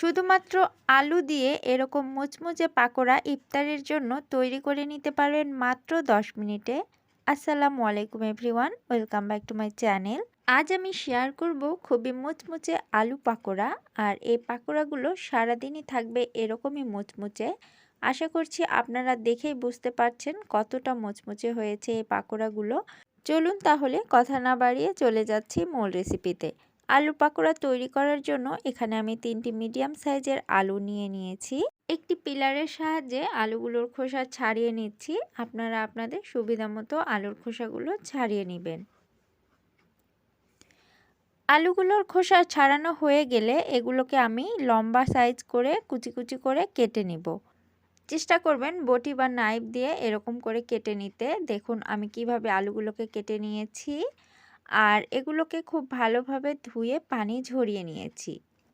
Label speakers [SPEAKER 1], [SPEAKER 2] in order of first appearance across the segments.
[SPEAKER 1] শুধুমাত্র আলু দিয়ে এরকম মুচমুচে পাকোড়া ইফতারের জন্য তৈরি করে নিতে পারেন মাত্র 10 মিনিটে। আসসালামু আলাইকুম everyone, welcome back to my channel. আজ আমি শেয়ার করব খুবই মুচমুচে আলু পাকোড়া আর এই পাকোড়াগুলো সারাদিনই থাকবে এরকমই মুচমুচে। আশা করছি আপনারা দেখেই বুঝতে পারছেন কতটা মুচমুচে হয়েছে এই পাকোড়াগুলো। চলুন তাহলে কথা না বাড়িয়ে চলে যাচ্ছি মূল রেসিপিতে আলু পাকোড়া তৈরি করার জন্য এখানে আমি তিনটি মিডিয়াম সাইজের আলু নিয়ে নিয়েছি। একটি পিলারের সাহায্যে আলুগুলোর খোসা ছাড়িয়ে নিচ্ছি। আপনারা আপনাদের সুবিধা মতো আলুর খোসাগুলো ছাড়িয়ে নেবেন। আলুগুলোর খোসা ছাড়ানো হয়ে গেলে এগুলোকে আমি লম্বা সাইজ করে কুচি কুচি করে কেটে নিব। চেষ্টা করবেন বটি বা নাইফ দিয়ে এরকম করে কেটে নিতে। দেখুন আমি কীভাবে আলুগুলোকে কেটে নিয়েছি। আর এগুলোকে খুব ভালোভাবে ধুয়ে পানি ঝরিয়ে নিয়েছি।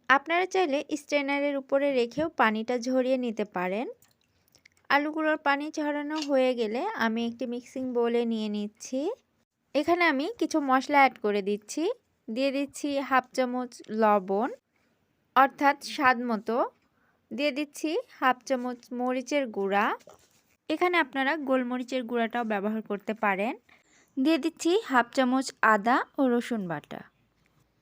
[SPEAKER 1] আপনারা চাইলে স্ট্রেনারের উপরে রেখেও পানিটা ঝরিয়ে নিতে পারেন। আলুগুলোর পানি ঝরানো হয়ে গেলে আমি একটি মিক্সিং বোলে নিয়ে নিচ্ছি। এখানে আমি কিছু মশলা অ্যাড করে দিচ্ছি। দিয়ে দিচ্ছি হাফ চামচ লবণ, অর্থাৎ স্বাদ মতো। দিয়ে দিচ্ছি হাফ চামচ মরিচের গুঁড়া। এখানে আপনারা গোলমরিচের গুঁড়াটাও ব্যবহার করতে পারেন। দিয়ে দিচ্ছি হাফ চামচ আদা ও রসুন বাটা।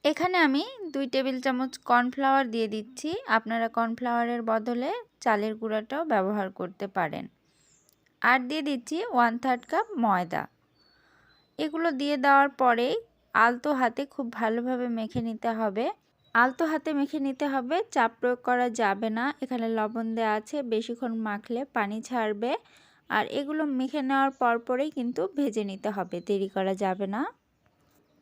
[SPEAKER 1] এখানে আমি দুই টেবিল চামচ কর্নফ্লাওয়ার দিয়ে দিচ্ছি। আপনারা কর্নফ্লাওয়ারের বদলে চালের গুঁড়াটাও ব্যবহার করতে পারেন। আর দিয়ে দিচ্ছি ওয়ান থার্ড কাপ ময়দা। এগুলো দিয়ে দেওয়ার পরেই আলতো হাতে খুব ভালোভাবে মেখে নিতে হবে। আলতো হাতে মেখে নিতে হবে, চাপ প্রয়োগ করা যাবে না। এখানে লবণ দেওয়া আছে, বেশিক্ষণ মাখলে পানি ছাড়বে। আর এগুলো মেখে নেওয়ার পরপরেই কিন্তু ভেজে নিতে হবে, দেরি করা যাবে না।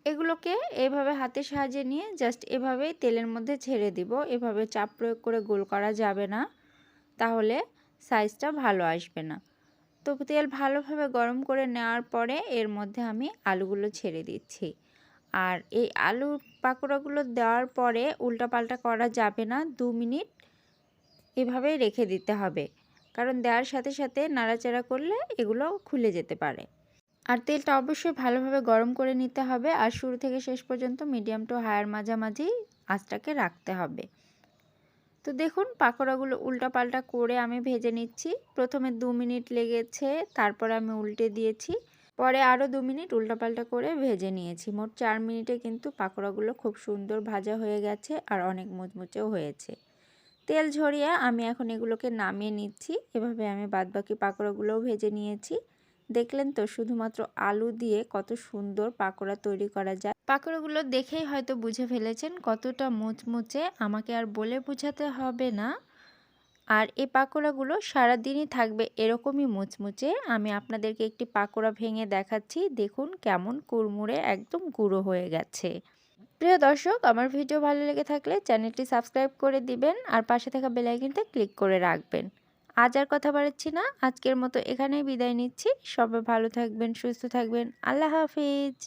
[SPEAKER 1] এগুলোকে এভাবে হাতের সাহায্যে নিয়ে জাস্ট এভাবেই তেলের মধ্যে ছেড়ে দিব, এভাবে চাপ প্রয়োগ করে গোল করা যাবে না, তাহলে সাইজটা ভালো আসবে না। তো তেল ভালোভাবে গরম করে নেওয়ার পরে এর মধ্যে আমি আলুগুলো ছেড়ে দিচ্ছি। আর এই আলু পাকোড়াগুলো দেওয়ার পরে উল্টাপাল্টা করা যাবে না, দু মিনিট এভাবেই রেখে দিতে হবে। কারণ দেওয়ার সাথে সাথে নাড়াচাড়া করলে এগুলো খুলে যেতে পারে। আর তেলটা অবশ্যই ভালোভাবে গরম করে নিতে হবে আর শুরু থেকে শেষ পর্যন্ত মিডিয়াম টু হায়ার মাঝামাঝি আঁচটাকে রাখতে হবে। তো দেখুন পাকোড়াগুলো উল্টাপাল্টা করে আমি ভেজে নিচ্ছি। প্রথমে দু মিনিট লেগেছে, তারপর আমি উল্টে দিয়েছি। পরে আরও দু মিনিট উল্টাপাল্টা করে ভেজে নিয়েছি। মোট চার মিনিটে কিন্তু পাকোড়াগুলো খুব সুন্দর ভাজা হয়ে গেছে আর অনেক মুচমুচেও হয়েছে। তেল ঝরিয়ে আমি এখন এগুলোকে নামিয়ে নিচ্ছি। এভাবে আমি বাদবাকি পাকোড়াগুলোও ভেজে নিয়েছি। দেখলেন তো, শুধুমাত্র আলু দিয়ে কত সুন্দর পাকোড়া তৈরি করা যায়। পাকোড়াগুলো দেখেই হয়তো বুঝে ফেলেছেন কতটা মুচমুচে। আমাকে আর বলে বোঝাতে হবে না। আর এই পাকোড়াগুলো সারাদিনই থাকবে এরকমই মুচমুচে। আমি আপনাদেরকে একটি পাকোড়া ভেঙে দেখাচ্ছি। দেখুন কেমন কুড়মুড়ে একদম গুঁড়ো হয়ে গেছে। প্রিয় দর্শক, আমার ভিডিও ভালো লেগে থাকলে চ্যানেলটি সাবস্ক্রাইব করে দিবেন আর পাশে থাকা বেলাইকিনটা ক্লিক করে রাখবেন। আজ আর কথা বাড়াচ্ছি না। আজকের মতো এখানেই বিদায় নিচ্ছি। সবাই ভালো থাকবেন, সুস্থ থাকবেন। আল্লাহ হাফিজ।